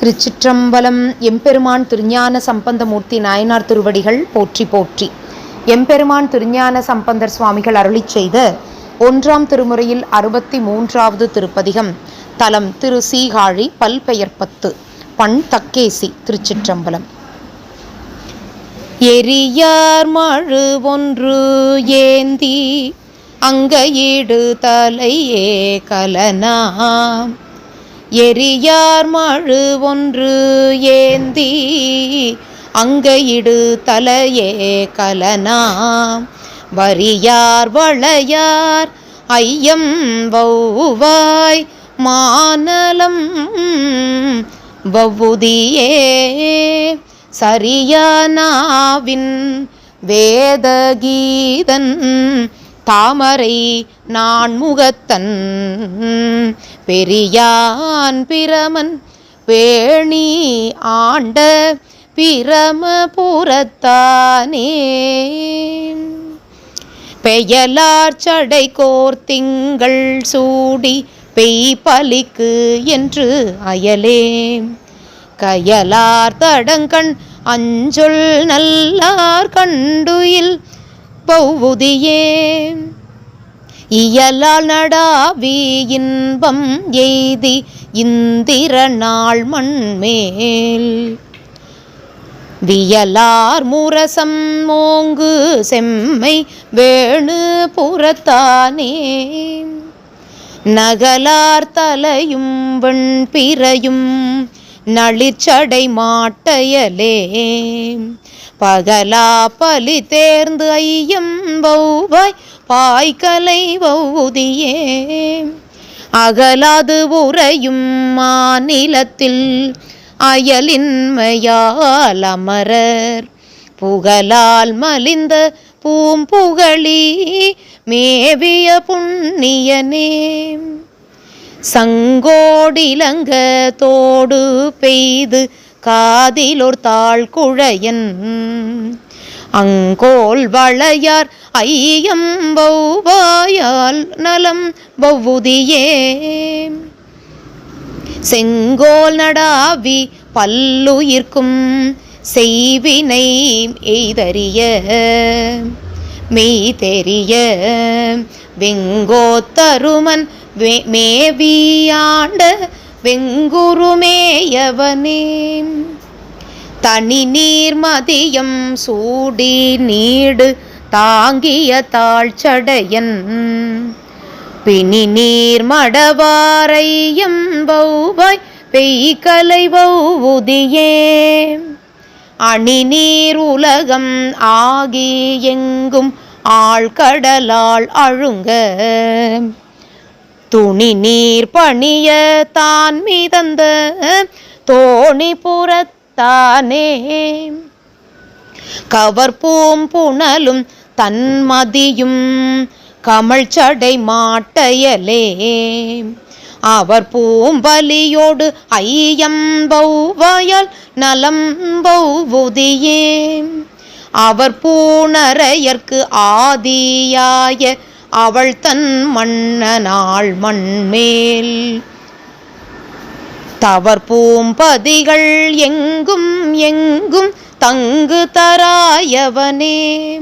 திருச்சிற்றம்பலம் எம்பெருமான் திருஞான சம்பந்தமூர்த்தி நாயனார் திருவடிகள் போற்றி போற்றி. எம்பெருமான் திருஞான சம்பந்தர் சுவாமிகள் அருளிச் செய்த ஒன்றாம் திருமுறையில் அறுபத்தி மூன்றாவது திருப்பதிகம் தலம் திரு சீகாழி பல்பெயர்ப்பத்து பண் தக்கேசி திருச்சிற்றம்பலம். எரியார் மழு ஒன்று ஏந்தி அங்கையீடு தலையே கலனாம். எரியார் மழு ஒன்று ஏந்தி அங்கையிடு தலையே கலனாம். வரியார் வளையார் ஐயம் வௌவாய் மானலம் வவ்வுதியே சரியானாவின் வேதகீதன் தாமரை நான்முகத்தன் பெரியான் பிரமன் பேணி ஆண்ட பிரமபுரத்தானே. பெயலார் சடை கோர்த்திங்கள் சூடி பெய் பலிக்கு என்று அயலே கயலார் தடங்கண் அஞ்சொல் நல்லார் கண்டுயில் பௌவுதியே இயலால் நடாவி இன்பம் எய்தி இந்திர நாள் மண்மேல். வியலார் முரசம் மோங்கு செம்மை வேணு புறத்தானே. நகலார் தலையும் வெண்பிறையும் நளிச்சடை மாட்டையலே. பகலா பலி தேர்ந்து ஐயம் வௌவாய் பாய்கலை வௌதியே. அகலாது உறையும் மாநிலத்தில் அயலின்மையால் அமரர். புகழால் மலிந்த பூம்புகழி மேவிய புண்ணியனே. சங்கோடிலங்க தோடு பெய்து காதிலோர் தாழ் குழையன். அங்கோல் வளையார் ஐயம் பௌவாயால் நலம் வௌவுதியே. செங்கோல் நடாவி பல்லுயிர்க்கும் செய்வினை எய்தறிய மெய் தெரிய வெங்கோத்தருமன் வே- மேவியாண்ட வெங்குருமேயவனே தனி நீர் மதியம் சூடி நீடு தாங்கிய தாழ்ச்சடையன். பிணி நீர் மடவாரையம் பௌபாய் பெய்கலை வௌவுதியே. அணி நீர் உலகம் ஆகி எங்கும் ஆழ்கடலால் அழுங்க. துணி நீர் பணிய தான் மிதந்த தோணி புறத்தானே. கவர்பூம் புனலும் தன்மதியும் கமல் சடை மாட்டையலே. அவர் பூம்பலியோடு ஐயம் பௌவாயால் நலம் பௌவுதியே அவர் பூணரையர்க்கு ஆதியாய அவள் தன் மன்னனாள் மண்மேல். தவற்பூம்பதிகள் எங்கும் எங்கும் தங்கு தராயவனே.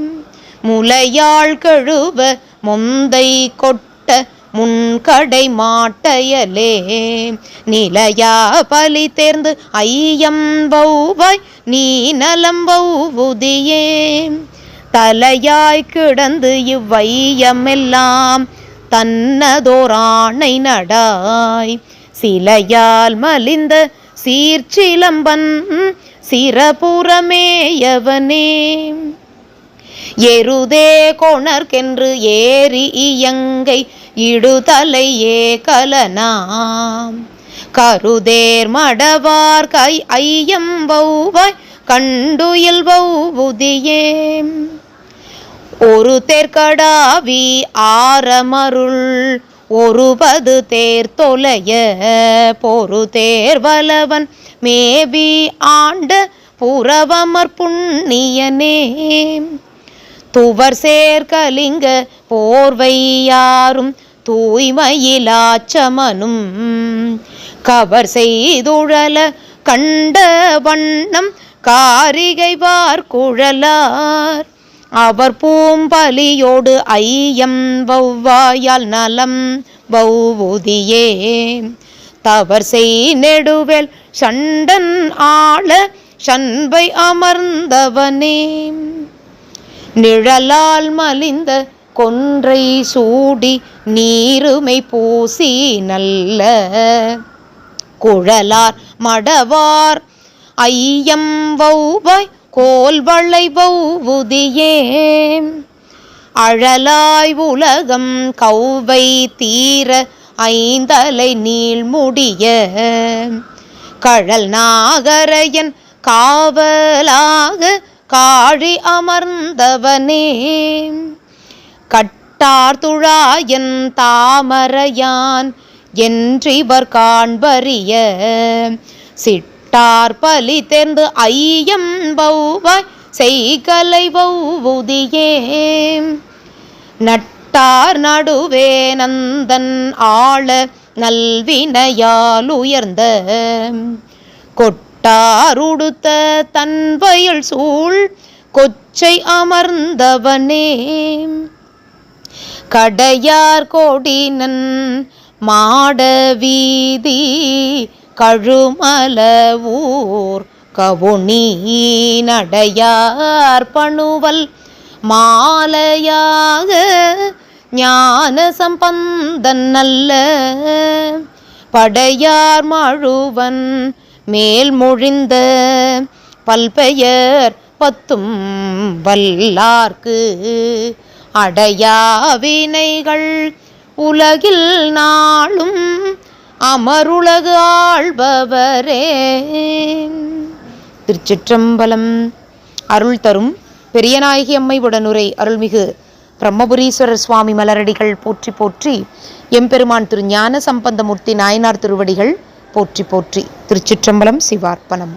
முலையாள் கழுவ முந்தை கொட்ட முன்கடை மாட்டையலே. நிலையா பலி தேர்ந்து ஐயம் பௌவாய் நீ நலம் பௌவுதியே தலையாய் கிடந்து இவ்வையமெல்லாம் தன்னதோராணை நடாய். சிலையால் மலிந்த சீர்ச்சிலம்பன் சிரபுறமேயவனே எருதே கொணர்கென்று ஏறி இயங்கை இடுதலையே கலனாம் கருதேர் மடவார் கை ஐயம் வௌவாய் கண்டுயில்வௌவுதியே ஒரு தேர்கடாவி ஆரமருள் ஒருபது தேர் தொலைய பொறு தேர்வலவன் மேவி ஆண்ட புறவமர் புண்ணியனே. துவர் சேர்கலிங்க போர்வையாரும் தூய்மையிலாச்சமனும் கவர் செய்துழல கண்ட வண்ணம் காரிகைவார் குழலார். அவர் பூம்பலியோடு ஐயம் வௌவாயால் நலம் வௌவுதியே. தவர் செய் நெடுவேல் சண்டன் ஆள சண்பை அமர்ந்தவனே. நிழலால் மலிந்த கொன்றை சூடி நீருமை பூசி நல்ல குழலார் மடவார் ஐயம் வௌவாய் கோல்வளை வௌவுதியே. அழலாய் உலகம் கௌவை தீர ஐந்தலை நீள்முடிய கழல் நாகரையன் காவலாக காழி அமர்ந்தவனே. கட்டார் துழாயன் தாமரையான் என்றிவர் காண்பறிய. சிட்டார் தார்பலி தெர்ந்து ஐயம் பௌவாய் செய்கலை பௌவுதியே நட்டார் நடுவே நந்தன் ஆள நல்வினையால் உயர்ந்த கொட்டாருடுத்த தன்வயல் சூழ் கொச்சை அமர்ந்தவனே. கடையார் கோடினன் மாட வீதி கழுமலவூர் கவுனி நடையார் பணுவல் மாலையாக ஞான சம்பந்தன் நல்ல படையார் மழுவன் மேல் மொழிந்த பல்பெயர் பத்தும் வல்லார்க்கு. அடையாவினைகள் உலகில் நாளும் அமருலகு ஆள்பவரே. திருச்சிற்றம்பலம் அருள் தரும் பெரியநாயகி அம்மை உடனுரை அருள்மிகு பிரம்மபுரீஸ்வரர் சுவாமி மலரடிகள் போற்றி போற்றி எம்பெருமான் திரு ஞான சம்பந்தமூர்த்தி நாயனார் திருவடிகள் போற்றி போற்றி. திருச்சிற்றம்பலம் சிவார்ப்பணம்.